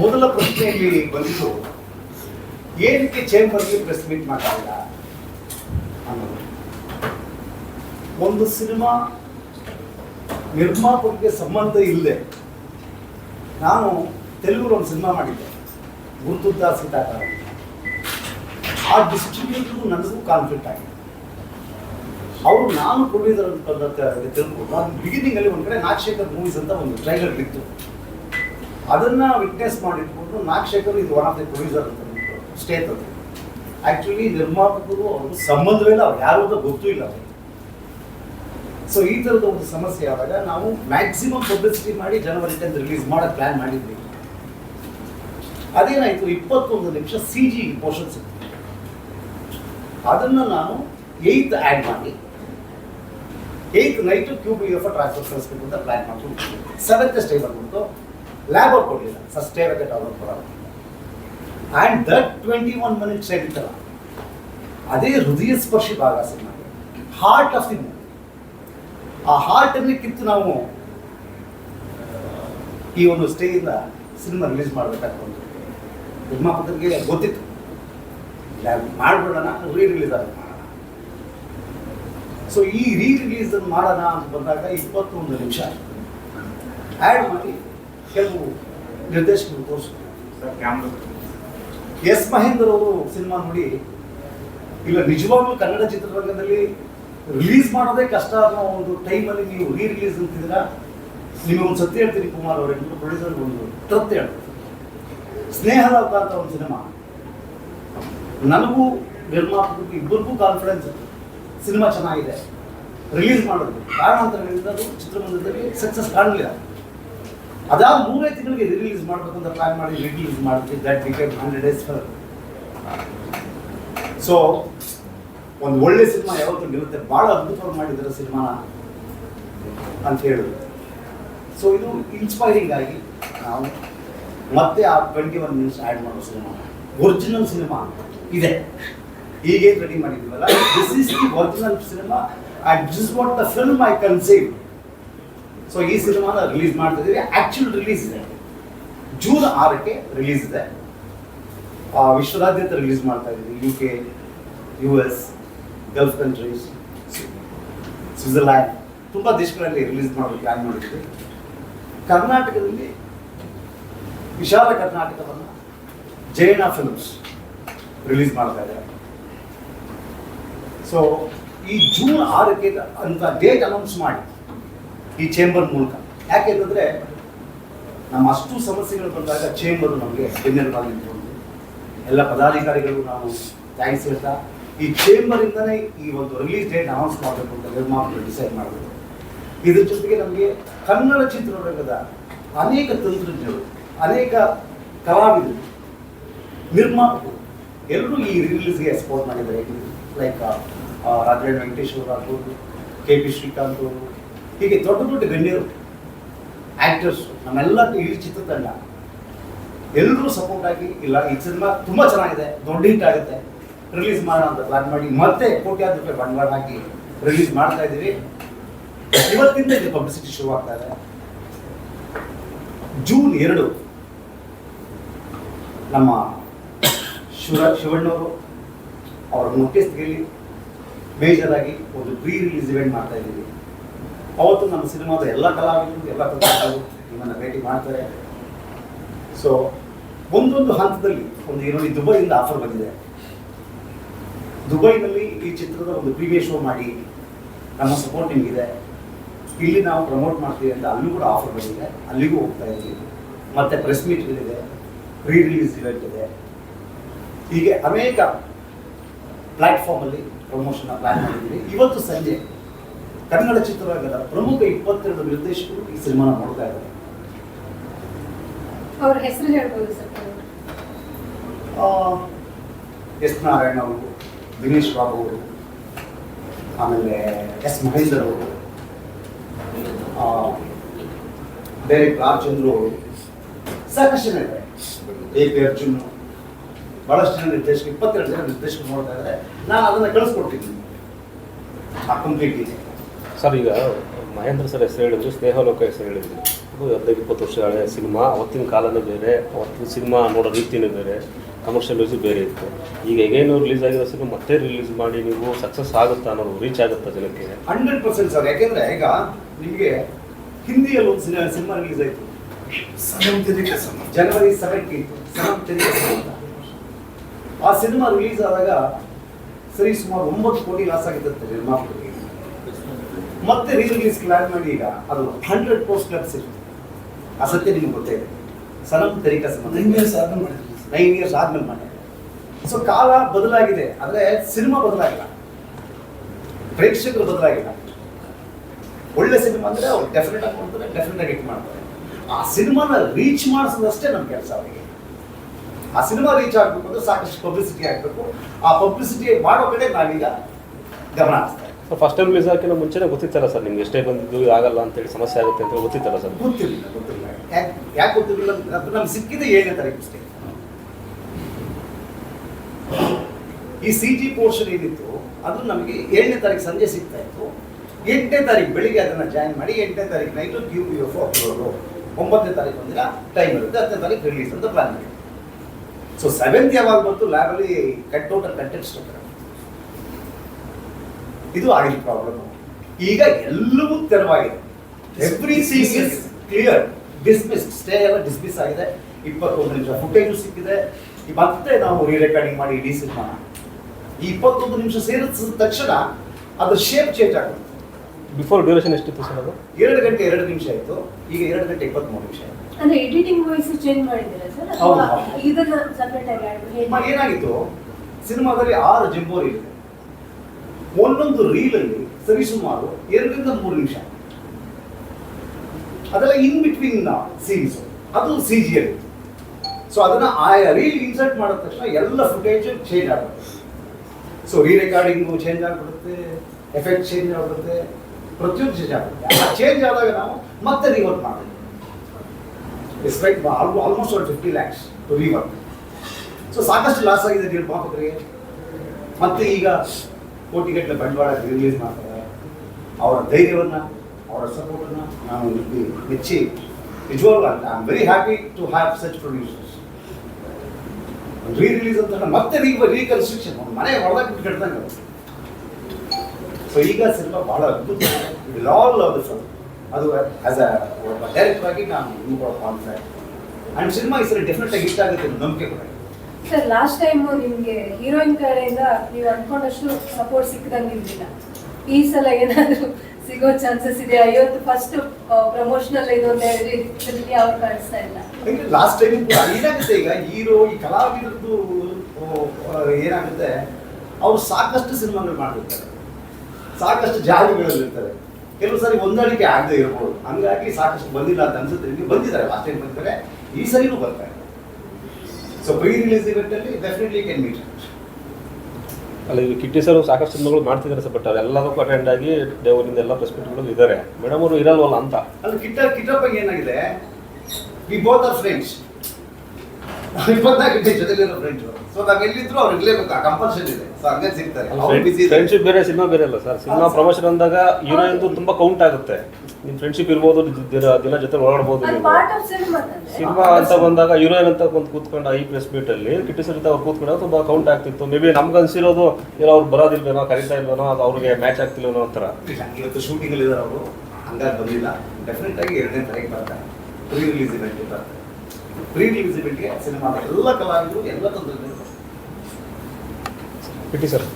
ಮೊದಲ ಪ್ರಶ್ನೆಯಲ್ಲಿ ಬಂದಿದ್ದು ಏನಕ್ಕೆ ಚೇಂಬರ್ಗೆ ಪ್ರೆಸ್ ಮೀಟ್ ಮಾಡಿಲ್ಲ ಅನ್ನೋದು. ಒಂದು ಸಿನಿಮಾ ನಿರ್ಮಾಪಕಕ್ಕೆ ಸಂಬಂಧ ಇಲ್ಲದೆ, ನಾನು ತೆಲುಗು ಒಂದು ಸಿನಿಮಾ ಮಾಡಿದ್ದೆ, ಗುರುತುದ್ದ ಸೀತಾಕಾರ ಆ ಡಿಸ್ಟ್ರಿಬ್ಯೂಟರ್ ನನಗೂ ಕಾನ್ಫ್ಲಿಕ್ಟ್ ಆಗಿದೆ. ಅವರು ನಾನು ಕೊಡಿದ್ರಂತ ಅಂತ ತಿಳ್ಕೊಂಡು ನಾನು ಬಿಗಿನಿಂಗ್ ಅಲ್ಲಿ ಒಂದು ಕಡೆ ನಾಗಶೇಖರ್ ಮೂವೀಸ್ ಅಂತ ಒಂದು ಟ್ರೈಲರ್ ಇತ್ತು. ಅದನ್ನ ವಿಟ್ನೆಸ್ ಮಾಡಿಟ್ಕೊಂಡು ನಾಗಶೇಖರ್ ಇದು ಒನ್ ಆಫ್ ದಿ ಪ್ರೊಡ್ಯೂಸರ್ ಅಂತ ಸ್ಟೇಟ್ ಅಂತ ಆಕ್ಚುಲಿ ನಿರ್ಮಾಪಕರು ಅವ್ರ ಸಂಬಂಧವೇ ಇಲ್ಲ ಅವ್ರು ಯಾರು ಅಂತ ಗೊತ್ತೂ ಇಲ್ಲ ಸೊ ಈ ಥರದ ಒಂದು ಸಮಸ್ಯೆ ಆದಾಗ ನಾವು ಮ್ಯಾಕ್ಸಿಮಮ್ ಪಬ್ಲಿಸಿಟಿ ಮಾಡಿ ಜನವರಿ ಟೆಂತ್ ರಿಲೀಸ್ ಮಾಡೋ ಪ್ಲಾನ್ ಮಾಡಿದ್ವಿ. ಅದೇನಾಯ್ತು? ಇಪ್ಪತ್ತೊಂದು ನಿಮಿಷ ಸಿ ಜಿ ಪೋರ್ಷನ್ ಸಿಕ್ತು. ಅದನ್ನು ನಾನು ಏಯ್ತ್ ಆ್ಯಡ್ ಮಾಡಿ eighth night Qube F transfer ಕಳಿಸ್ಬೇಕು ಅಂತ ಪ್ಲಾನ್ ಮಾಡ್ಕೊಂಡು ಸೆವೆಂತ್ ಸ್ಟೇ ಬಂದ್ಬಿಟ್ಟು ಲ್ಯಾಬ್ ಅವ್ರು ಕೊಡಲಿಲ್ಲ ಫಸ್ಟ್ ಸ್ಟೇ ವೆಕೆಟ್ ಅವ್ರು ಕೊಡೋದು and that twenty one minutes ಹೇಳಿತ್ತಲ್ಲ ಅದೇ ಹೃದಯ ಸ್ಪರ್ಶಿ ಭಾಗ cinema. Heart of the movie ಆ ಹಾರ್ಟನ್ನು ಕಿತ್ತು ನಾವು ಈ ಒಂದು ಸ್ಟೇಯಿಂದ ಸಿನಿಮಾ ರಿಲೀಸ್ ಮಾಡಬೇಕಾಗ್ತದೆ ನಿರ್ಮಾಪಕರಿಗೆ ಗೊತ್ತಿತ್ತು. ಮಾಡ್ಬಿಡೋಣ ರೀ ರಿಲೀಸ್ ಆಗುತ್ತೆ ಸೊ ಈ ರೀ ರಿಲೀಸ್ ಮಾಡೋಣ ಅಂತ ಬಂದಾಗ ಇಪ್ಪತ್ತೊಂದು ನಿಮಿಷ ಆ್ಯಡ್ ಮಾಡಿ. ಕೆಲವು ನಿರ್ದೇಶಕರು ತೋರಿಸಿದ್ರು ಎಸ್ ಮಹೇಂದ್ರ ಅವರು ಸಿನಿಮಾ ನೋಡಿ ಇಲ್ಲ ನಿಜವಾಗ್ಲೂ ಕನ್ನಡ ಚಿತ್ರರಂಗದಲ್ಲಿ ರಿಲೀಸ್ ಮಾಡೋದೇ ಕಷ್ಟ ಅನ್ನೋ ಒಂದು ಟೈಮಲ್ಲಿ ನೀವು ರೀ ರಿಲೀಸ್ ಅಂತಿದ್ದೀರಾ? ನಿಮಗೆ ಒಂದು ಸತ್ಯ ಹೇಳ್ತೀನಿ ಕುಮಾರ್ ಅವರೇ ಪ್ರೊಡ್ಯೂಸರ್ ಒಂದು ತೃಪ್ತಿ ಹೇಳ್ತೀನಿ. ಸ್ನೇಹದ ಅಂತ ಒಂದು ಸಿನಿಮಾ. ನನಗೂ ನಿರ್ಮಾಪಕರಿಗೂ ಇಬ್ಬರಿಗೂ ಕಾನ್ಫಿಡೆನ್ಸ್ ಸಿನಿಮಾ ಚೆನ್ನಾಗಿದೆ. ರಿಲೀಸ್ ಮಾಡೋದು. ಕಾರಣಾಂತರಗಳಿಂದ ಅದು ಚಿತ್ರಮಂದಿರದಲ್ಲಿ ಸಕ್ಸಸ್ ಕಾಣಲಿಲ್ಲ. ಅದಾದ ಮೂರೇ ತಿಂಗಳಿಗೆ ರಿಲೀಸ್ ಮಾಡಬೇಕು ಅಂತ ಪ್ಲಾನ್ ಮಾಡಿ ರಿಲೀಸ್ ಮಾಡ್ತೀವಿ. That became hundred days so ಒಂದು ಒಳ್ಳೆ ಸಿನಿಮಾ ಯಾವತ್ತೂ ನಿಲ್ಲುತ್ತೆ. ಭಾಳ ಅದ್ಭುತವಾಗಿ ಮಾಡಿದ್ದಾರೆ ಸಿನಿಮಾನ ಅಂತ ಹೇಳಿದ್ರು ಸೊ ಇದು ಇನ್ಸ್ಪೈರಿಂಗ್ ಆಗಿ ನಾವು ಮತ್ತೆ ಆ ಟ್ವೆಂಟಿ ಒನ್ ಮಿನಿಟ್ಸ್ ಆ್ಯಡ್ ಮಾಡೋ ಸಿನಿಮಾ ಒರಿಜಿನಲ್ ಸಿನಿಮಾ ಇದೆ. ಹೀಗೆ ready ಮಾಡಿದ್ವಲ್ಲ this is the original cinema and this what the film I conceive so ಈ ಸಿನಿಮಾನ ರಿಲೀಸ್ ಮಾಡ್ತಿದ್ದೀವಿ. ಆ್ಯಕ್ಚುಲ್ ರಿಲೀಸ್ ಇದೆ. ಜೂನ್ ಆರಕ್ಕೆ ರಿಲೀಸ್ ಇದೆ. ವಿಶ್ವದಾದ್ಯಂತ ರಿಲೀಸ್ ಮಾಡ್ತಾ ಇದ್ದೀವಿ. U K U S Gulf countries Switzerland ತುಂಬ ದೇಶಗಳಲ್ಲಿ ರಿಲೀಸ್ ಮಾಡೋದು ಪ್ಲಾನ್ ಮಾಡಿದ್ವಿ ಕರ್ನಾಟಕದಲ್ಲಿ ವಿಶಾಲ ಕರ್ನಾಟಕವನ್ನು ಜೈನ ಫಿಲ್ಮ್ಸ್ ರಿಲೀಸ್ ಮಾಡ್ತಾ ಇದ್ದಾರೆ ಸೊ ಈ ಜೂನ್ ಆರಕ್ಕೆ ಅಂತ ಡೇಟ್ ಅನೌನ್ಸ್ ಮಾಡಿ ಈ ಚೇಂಬರ್ ಮೂಲಕ. ಯಾಕೆಂತಂದ್ರೆ ನಮ್ಮ ಅಷ್ಟು ಸಮಸ್ಯೆಗಳು ಬಂದಾಗ ಚೇಂಬರು ನಮಗೆ ಬೆನ್ನೆಲುಬಾಗಿ ನಿಂತ್ಕೊಂಡು. ಎಲ್ಲ ಪದಾಧಿಕಾರಿಗಳು ನಾವು ಥ್ಯಾಂಕ್ಸ್ ಹೇಳ್ತಾ, ಈ ಚೇಂಬರ್ ಇಂದನೇ ಈ ಒಂದು ರಿಲೀಸ್ ಡೇಟ್ ಅನೌನ್ಸ್ ಮಾಡಬೇಕು ಅಂತ ನಿರ್ಮಾಪಕರು ಡಿಸೈಡ್ ಮಾಡಬೇಕು ಇದ್ರ ಜೊತೆಗೆ ನಮಗೆ ಕನ್ನಡ ಚಿತ್ರರಂಗದ ಅನೇಕ ತಂತ್ರಜ್ಞರು, ಅನೇಕ ಕಲಾವಿದರು, ನಿರ್ಮಾಪಕರು ಎಲ್ಲರೂ ಈ ರಿಲೀಸ್ಗೆ ಸಪೋರ್ಟ್ ಮಾಡಿದ್ದಾರೆ. ಲೈಕ್ ರಾಜೇಂದ್ರ ವೆಂಕಟೇಶ್ವರ ಆಗ್ಬೋದು, ಕೆ ಪಿ ಶ್ರೀಕಾಂತ್ ಅವರು ಹೀಗೆ ದೊಡ್ಡ ದೊಡ್ಡ ಗಣ್ಯರು ಆಕ್ಟರ್ಸ್ ನಮ್ಮೆಲ್ಲ ಈ ಚಿತ್ರತಂಡ. ಎಲ್ಲರೂ ಸಪೋರ್ಟ್ ಆಗಿ ಇಲ್ಲ, ಈ ಸಿನಿಮಾ ತುಂಬ ಚೆನ್ನಾಗಿದೆ, ದೊಡ್ಡ ಹಿಟ್ ಆಗುತ್ತೆ. ರಿಲೀಸ್ ಮಾಡೋ ಅಂತ ಪ್ಲಾನ್ ಮಾಡಿ, ಮತ್ತೆ ಕೋಟ್ಯಾದ ರೂಪಾಯಿ ಬಂಡವಾಳ ಹಾಕಿ ರಿಲೀಸ್ ಮಾಡ್ತಾ ಇದ್ದೀವಿ. ಇವತ್ತಿಂದ ಇದು ಪಬ್ಲಿಸಿಟಿ ಶುರು ಆಗ್ತಾ ಇದೆ. ಜೂನ್ ಎರಡು, ನಮ್ಮ ಶಿವ, ಶಿವಣ್ಣವರು ಅವರ ಮುಖ್ಯಸ್ಥಿಕೆಯಲ್ಲಿ ಮೇಜರ್ ಆಗಿ ಒಂದು ಪ್ರೀ ರಿಲೀಸ್ ಇವೆಂಟ್ ಮಾಡ್ತಾ ಇದ್ದೀವಿ. ಅವತ್ತು ನಮ್ಮ ಸಿನಿಮಾದ ಎಲ್ಲ ಕಲಾವಿದರು ಎಲ್ಲ ಕಲಾವಿದರು ನಿಮ್ಮನ್ನು ಭೇಟಿ ಮಾಡ್ತಾರೆ. ಸೊ ಒಂದೊಂದು ಹಂತದಲ್ಲಿ ಒಂದು ಏನೋ ಈ ದುಬೈಯಿಂದ ಆಫರ್ ಬಂದಿದೆ. ದುಬೈನಲ್ಲಿ ಈ ಚಿತ್ರದ ಒಂದು ಪ್ರೀವಿಯ ಶೋ ಮಾಡಿ, ನಮ್ಮ ಸಪೋರ್ಟ್ ನಿಮಗಿದೆ. ಇಲ್ಲಿ ನಾವು ಪ್ರಮೋಟ್ ಮಾಡ್ತೀವಿ ಅಂತ ಅಲ್ಲೂ ಕೂಡ ಆಫರ್ ಬಂದಿದೆ. ಅಲ್ಲಿಗೂ ಹೋಗ್ತಾ ಇದ್ದೀವಿ. ಮತ್ತೆ ಪ್ರೆಸ್ ಮೀಟ್ಗಳಿದೆ ಪ್ರೀ ರಿಲೀಸ್ ಇವೆಂಟ್ ಇದೆ. ಹೀಗೆ ಅನೇಕ ಪ್ಲ್ಯಾಟ್ಫಾರ್ಮಲ್ಲಿ ಪ್ರಮೋಷನ್ ಪ್ಲಾನ್ ಮಾಡಿದ್ದೀವಿ. ಇವತ್ತು ಸಂಜೆ ಕನ್ನಡ ಚಿತ್ರರಂಗದ ಪ್ರಮುಖ ಇಪ್ಪತ್ತೆರಡು ನಿರ್ದೇಶಕರು ಈ ಸಿನಿಮಾನ ನೋಡ್ತಾ ಇದ್ದಾರೆ. ಅವರ ಹೆಸರು ಹೇಳ್ಬೋದು ಎಸ್ ನಾರಾಯಣ ಅವರು ದಿನೇಶ್ ಬಾಬು ಅವರು ಆಮೇಲೆ ಎಸ್ ಮಹೇಂದ್ರ ಅವರು ಡೈರೆಕ್ಟ್ ರಾಮಚಂದ್ರ ಅವರು ಸಾಕಷ್ಟು ಜನ ಇದ್ದಾರೆ. ಎ ಪಿ ಅರ್ಜುನ್ ಬಹಳಷ್ಟು ಜನ ನಿರ್ದೇಶಕ ಇಪ್ಪತ್ತೆರಡು ಜನ ನಿರ್ದೇಶಕ ನೋಡ್ತಾ ಇದ್ದಾರೆ. ನಾನು ಅದನ್ನು ಕಳಿಸ್ಕೊಡ್ತೀನಿ. ಆ ಕಂಪ್ಲೀಟ್ ಇದೆ. ಸರ್, ಈಗ ಮಹೇಂದ್ರ ಸರ್ ಹೆಸರು ಹೇಳಿದ್ರು ಸ್ನೇಹಲೋಕ ಹೆಸರು ಹೇಳಿದ್ರು. ಅದು ಹದಿನೈದು, ಇಪ್ಪತ್ತು ವರ್ಷ ಹಳೆ ಸಿನಿಮಾ. ಅವತ್ತಿನ ಕಾಲನೇ ಬೇರೆ, ಅವತ್ತಿನ ಸಿನಿಮಾ ನೋಡೋ ರೀತಿನೇ ಬೇರೆ ಕಮರ್ಷಿಯಲ್ ಯೂಸು ಬೇರೆ ಇತ್ತು. ಈಗ ಹೇಗೇನು ರಿಲೀಸ್ ಆಗಿರೋ ಸಿನಿಮಾ ಮತ್ತೆ ರಿಲೀಸ್ ಮಾಡಿ ನೀವು ಸಕ್ಸಸ್ ಆಗುತ್ತಾ ಅನ್ನೋದು ರೀಚ್ ಆಗುತ್ತಾ ಜನಕ್ಕೆ? Hundred percent sir. ಯಾಕೆಂದ್ರೆ ಈಗ ನಿಮಗೆ ಹಿಂದಿಯಲ್ಲಿ ಒಂದು ಸಿನಿಮಾ ಸಿನಿಮಾ ರಿಲೀಸ್ ಆಯಿತು. ಜನವರಿ ಸೆವೆಂಟೀನ್ ಆ ಸಿನಿಮಾ ರಿಲೀಸ್ ಆದಾಗ ಸರಿ ಸುಮಾರು ಒಂಬತ್ತು ಕೋಟಿ ಲಾಸ್ ಆಗಿದ್ದಂತೆ ನಿರ್ಮಾಪಕರಿಗೆ ಮತ್ತೆ ರೀ ರಿಲೀಸ್ ಪ್ಲಾನ್ ಮಾಡಿ ಈಗ ಅದು ಹಂಡ್ರೆಡ್ ಪೋಸ್ಟ್ ಕ್ಲಬ್ಸ್ ಇರುತ್ತೆ ಆ ಸತ್ಯ ನಿಮ್ಗೆ ಗೊತ್ತೇ ಇದೆ. ಸನಮ್ ತರೀಕಾ ಸಂಬಂಧ. ನೈನ್ ಇಯರ್ಸ್ ಆದ್ಮೇಲೆ ಮಾಡಿ ಸೊ ಕಾಲ ಬದಲಾಗಿದೆ. ಆದ್ರೆ ಸಿನಿಮಾ ಬದಲಾಗಿಲ್ಲ. ಪ್ರೇಕ್ಷಕರು ಬದಲಾಗಿಲ್ಲ. ಒಳ್ಳೆ ಸಿನಿಮಾ ಅಂದ್ರೆ ಅವ್ರು ಡೆಫಿನೆಟ್ ಆಗಿ ಕೊಡ್ತಾರೆ ಡೆಫಿನೆಟ್ ಆಗಿ ಇಟ್ ಮಾಡ್ತಾರೆ. ಆ ಸಿನಿಮಾನ ರೀಚ್ ಮಾಡಿಸೋದಷ್ಟೇ ನಮ್ಮ ಕೆಲಸ ಅವರಿಗೆ. ಆ ಸಿನಿಮಾ ರೀಚ್ ಆಗಬೇಕು ಅಂದ್ರೆ ಸಾಕಷ್ಟು ಪಬ್ಲಿಸಿಟಿ ಆಗಬೇಕು. ಆ ಪಬ್ಲಿಸಿಟಿ ಮಾಡೋ ಕಡೆ ನಾವೀಗ ಗಮನ ಹರಿಸ್ತಾ ಇದ್ದೀವಿ. ಸೊ ಫಸ್ಟ್ ಟೈಮ್ ರಿಲೀಸ್ ಹಾಕಿನ ಮುಂಚೆನೇ ಗೊತ್ತಿತ್ತಲ್ಲ ಸರ್ ನಿಮ್ಗೆ ಎಷ್ಟೇ ಬಂದಿದ್ದು, ಆಗಲ್ಲ ಅಂತೇಳಿ ಸಮಸ್ಯೆ ಆಗುತ್ತೆ ಅಂತ ಗೊತ್ತಿತ್ತಲ್ಲ ಸರ್? ಗೊತ್ತಿರಲಿಲ್ಲ ಗೊತ್ತಿಲ್ಲ ಯಾಕೆ ಯಾಕೆ ಗೊತ್ತಿರಲಿಲ್ಲ ಅದು ನಮ್ಗೆ ಸಿಕ್ಕಿದೆ ಏಳನೇ ತಾರೀಕು ಅಷ್ಟೇ. ಈ ಸಿ ಜಿ ಪೋರ್ಷನ್ ಏನಿತ್ತು, ಅದು ನಮಗೆ ಏಳನೇ ತಾರೀಕು ಸಂಜೆ ಸಿಗ್ತಾ ಇತ್ತು. ಎಂಟನೇ ತಾರೀಕು ಬೆಳಿಗ್ಗೆ ಅದನ್ನ ಜಾಯಿನ್ ಮಾಡಿ ಎಂಟನೇ ತಾರೀಕು night Q P F upload ಒಂಬತ್ತನೇ ತಾರೀಕು ಒಂದಿನ ಟೈಮ್ ಇರುತ್ತೆ, ಹತ್ತನೇ ತಾರೀಕು ರಿಲೀಸ್ ಅಂತ ಪ್ಲಾನ್ ಮಾಡಿ ಸೊ ಸೆವೆಂತ್ ಯಾವಾಗ ಬಂತು ಲ್ಯಾಬಲ್ಲಿ ಕಟ್ಔಟ್ ಔಟ್ ಕಂಟೆಂಟ್ ಸ್ಟೋರ್ ಇದು ಆಗಿಲ್ಲ ಪ್ರಾಬ್ಲಮ್ ಈಗ ಎಲ್ಲವೂ ತೆರವಾಗಿದೆ. Everything is clear dismiss stay ಎಲ್ಲ ಡಿಸ್ಮಿಸ್ ಆಗಿದೆ. ಇಪ್ಪತ್ತೊಂದು ನಿಮಿಷ ಫುಟೇಜು ಸಿಕ್ಕಿದೆ. ಈ ಮತ್ತೆ ನಾವು ರೀ ರೆಕಾರ್ಡಿಂಗ್ ಮಾಡಿ ಇಡೀ ಸಿನಿಮಾನ ಈ ಇಪ್ಪತ್ತೊಂದು ನಿಮಿಷ ಸೇರಿಸಿದ ತಕ್ಷಣ ಅದ್ರ ಶೇಪ್ ಚೇಂಜ್ ಆಗುತ್ತೆ. ಬಿಫೋರ್ ಡ್ಯೂರೇಷನ್ ಎಷ್ಟಿತ್ತು ಸರ್ ಅದು? ಎರಡು ಗಂಟೆ ಎರಡು ನಿಮಿಷ ಆಯಿತು. ಈಗ ಎರಡು ಗಂಟೆ ಇಪ್ಪತ್ತ್ಮೂರು ನಿಮಿಷ ಆಯ್ತು. ಅಂದ್ರೆ ಎಡಿಟಿಂಗ್ ವಾಯ್ಸ್ ಚೇಂಜ್ ಮಾಡಿದ್ದೀರಾ ಸರ್. ಇದನ್ನ ಸಪರೇಟ್ ಆಗಿ ಏನಾಗಿತ್ತು? ಸಿನಿಮಾದಲ್ಲಿ ಆರು ಜಂಬೋರಿ ಇದೆ. ಒಂದೊಂದು ರೀಲಲ್ಲಿ ಸರಿಸುಮಾರು ಎರಡರಿಂದ ಮೂರು ನಿಮಿಷ. ಅದೆಲ್ಲ ಇನ್ ಬಿಟ್ವೀನ್ ಸೀನ್ಸ್ ಅದು ಸಿ ಜಿ ಅಲ್ಲಿ. ಸೊ ಅದನ್ನ ಆಯಾ ರೀಲ್ ಇನ್ಸರ್ಟ್ ಮಾಡಿದ ತಕ್ಷಣ ಎಲ್ಲ ಫುಟೇಜ್ ಚೇಂಜ್ ಆಗುತ್ತೆ. ಸೊ ರೀ ರೆಕಾರ್ಡಿಂಗು ಚೇಂಜ್ ಆಗಿಬಿಡುತ್ತೆ ಎಫೆಕ್ಟ್ ಚೇಂಜ್ ಆಗುತ್ತೆ ಪ್ರತಿಯೊಂದು ಚೇಂಜ್ ಆಗುತ್ತೆ. ಆ ಚೇಂಜ್ ಆದಾಗ ನಾವು ಮತ್ತೆ ರಿವರ್ಕ್ ಮಾಡ್ತೀವಿ. ಎಸ್ಪೆಕ್ಟ್ ಆಲ್ಮೋಸ್ಟ್ ಒಂದು ಫಿಫ್ಟಿ ಲ್ಯಾಕ್ಸ್ ಟು ಸೊ ಸಾಕಷ್ಟು ಲಾಸ್ ಆಗಿದೆ ನಿರ್ಮಾಪಕರಿಗೆ ಮತ್ತೆ ಈಗ ಕೋಟಿಗಟ್ಟಲೆ ಬಂಡವಾಳ ರಿಲೀಸ್ ಮಾಡ್ತಾರೆ. ಅವರ ಧೈರ್ಯವನ್ನ, ಅವರ ಸಪೋರ್ಟನ್ನ ನಾನು ಇಲ್ಲಿ ಮೆಚ್ಚಿ ನಿಜವಾಗ್ಲೂ ಅಂತ I am very happy to have such producers re release ಅಂತ ಮತ್ತೆ ರೀ ರೀಕನ್ಸ್ಟ್ರಕ್ಷನ್ ಒಂದು ಮನೆ ಹೊಡೆದಾಗ ಬಿಟ್ಟು ಕಟ್ದಂಗೆ ಸೊ ಈಗ ಸಿನಿಮಾ ಬಹಳ ಅದ್ಭುತ. ಇಟ್ ಆಲ್ ಆಫ್ ದ ಅದು ಆಸ್ ಅ ಒಬ್ಬ ಡೈರೆಕ್ಟರ್ ಆಗಿ ನಾನು ಇನ್ನೂ ಕೂಡ ಕಾನ್ಫಿಡೆಂಟ್ ಅಂಡ್ ಸಿನಿಮಾ ಈ ಸರಿ ಡೆಫಿನೆಟ್ ಆಗಿ ಇಷ್ಟ ಆಗುತ್ತೆ ಅನ್ನೋ ನಂಬಿಕೆ ಕೂಡ ಇದೆ. ಸರ್ ಲಾಸ್ಟ್ ಟೈಮು ನಿಮಗೆ ಹೀರೋಯಿನ್ ಕಡೆಯಿಂದ ನೀವು ಅನ್ಕೊಂಡಷ್ಟು ಸಪೋರ್ಟ್ ಸಿಕ್ಕದಂಗೆ ಇರ್ಲಿಲ್ಲ. ಈ ಸಲ ಏನಾದರೂ ಸಿಗೋ ಚಾನ್ಸಸ್ ಇದೆ? ಇವತ್ತು ಫಸ್ಟ್ ಪ್ರಮೋಷನಲ್ ಇದು ಅಂತ ಹೇಳಿ ಇದ್ರಲ್ಲಿ ಅವ್ರು ಕಾಣಿಸ್ತಾ ಇಲ್ಲ. ಲಾಸ್ಟ್ ಟೈಮ್ ಏನಾಗುತ್ತೆ ಈಗ ಹೀರೋ ಈ ಕಲಾವಿದರದ್ದು ಏನಾಗುತ್ತೆ, ಅವ್ರು ಸಾಕಷ್ಟು ಸಿನಿಮಾಗಳು ಮಾಡಿರ್ತಾರೆ ಸಾಕಷ್ಟು ಜಾಗಗಳಲ್ಲಿ ಇರ್ತಾರೆ. ಕೆಲವು ಸಾರಿ ಹೊಂದಾಣಿಕೆ ಆಗದೆ ಇರ್ಬೋದು. ಹಂಗಾಗಿ ಸಾಕಷ್ಟು ಬಂದಿಲ್ಲ ಅಂತ ಅನ್ಸುತ್ತೆ. ನಿಮಗೆ ಬಂದಿದ್ದಾರೆ ಲಾಸ್ಟ್ ಟೈಮ್ ಬಂದಿದ್ದಾರೆ. ಈ ಸರಿನೂ ಬರ್ತಾರೆ. ಸೊ ಪ್ರೀ ರಿಲೀಸ್ ಇವೆಂಟಲ್ಲಿ ಡೆಫಿನೆಟ್ಲಿ ಕ್ಯಾನ್ ಮೀಟ್ ಅಲ್ಲ ಈಗ ಕಿಟ್ಟಿ ಸರ್ ಸಾಕಷ್ಟು ಸಿನಿಮಾಗಳು ಮಾಡ್ತಿದ್ದಾರೆ ಸರ್ ಬಟ್ ಅದೆಲ್ಲದಕ್ಕೂ ಅಟೆಂಡ್ ಆಗಿ ದೇವರಿಂದ ಎಲ್ಲ ಪ್ರೆಸ್ ಮೀಟ್ಗಳು ಇದ್ದಾರೆ. ಮೇಡಮ್ ಅವರು ಇರಲ್ವಲ್ಲ ಅಂತ? ಅಲ್ಲಿ ಕಿಟ್ಟ ಕಿಟ್ಟಪ್ಪ ಏನಾಗಿದೆ? ವಿ ಬೋತ್ ಆರ್ ಫ್ರೆಂಡ್ಸ್ ಇಪ್ಪತ್ನಾಲ್ಕು ಗಂಟೆ ಜೊತೆಲಿರೋ ಫ್ರೆಂಡ್ಸು ಸೊ ನಾವು ಎಲ್ಲಿದ್ರು ಅವ್ರು ಇರಲೇಬೇಕು ಆ ಕಂಪಲ್ಷನ್ ಇದೆ. ಸೊ ಹಂಗೆ ಸಿಗ್ತಾರೆ. ಅವ್ರು ಬಿಸಿ ಫ್ರೆಂಡ್ಶಿಪ್ ಬೇರೆ ಸಿನಿಮಾ ಬೇರೆ ಅಲ್ಲ ಸರ್. ಸಿನಿಮಾ. ಪ್ರಮೋಷನ್ ಅಂದಾಗ ಹೀರೋಯಿನ್ದು ತುಂಬಾ ಕೌಂಟ್ ಆಗುತ್ತೆ. ನಿಮ್ ಫ್ರೆಂಡ್ಶಿಪ್ ಇರ್ಬೋದು ದಿನ ದಿನ ಜೊತೆ ಓಡಾಡ್ಬೋದು ಅದು ನೀವು. ಪಾರ್ಟ್ ಆಫ್ ಸಿನಿಮಾ ಸಿನಿಮಾ ಅಂತ ಬಂದಾಗ ಹೀರೋಯಿನ್ ಅಂತ ಒಂದು ಕೂತ್ಕೊಂಡು ಈ ಪ್ರೆಸ್ ಮೀಟ್ ಅಲ್ಲಿ ಕಿಟ್ಟಿ ಸರ್ ಅವ್ರು ಕೂತ್ಕೊಂಡಾಗ ತುಂಬಾ ಕೌಂಟ್ ಆಗ್ತಿತ್ತು. ಮೇ ಬಿ ನಮ್ಗೆ ಅನ್ಸಿರೋದು ಏನೋ ಅವ್ರು ಬರೋದಿಲ್ವೇನೋ ಕರೀತಾ ಇಲ್ವೇನೋ ಅದು ಅವ್ರಿಗೆ ಮ್ಯಾಚ್ ಆಗ್ತಿಲ್ವೇನೋ ಅಂತರ ಇಲ್ಲ, ಇವತ್ತು ಶೂಟಿಂಗ್ ಅಲ್ಲಿ ಇದ್ದಾರೆ ಅವರು. ಹಂಗಾಗಿ ಬಂದಿಲ್ಲ. ಡೆಫಿನೆಟ್ ಆಗಿ ಎರಡನೇ ತಾರೀಕು ಬರ್ತಾರೆ. ಪ್ರೀ ರಿಲೀಸ್ ಇವೆಂಟ್ ಬರ್ತಾರೆ. ಪ್ರೀ ರಿಲೀಸ್ ಇವೆಂಟ್ಗೆ ಸಿನಿಮಾದ ಎಲ್ಲ ಕಲಾವಿದರು ಎಲ್ಲ ತಂತ್ರಜ್ಞರು. ಸರ್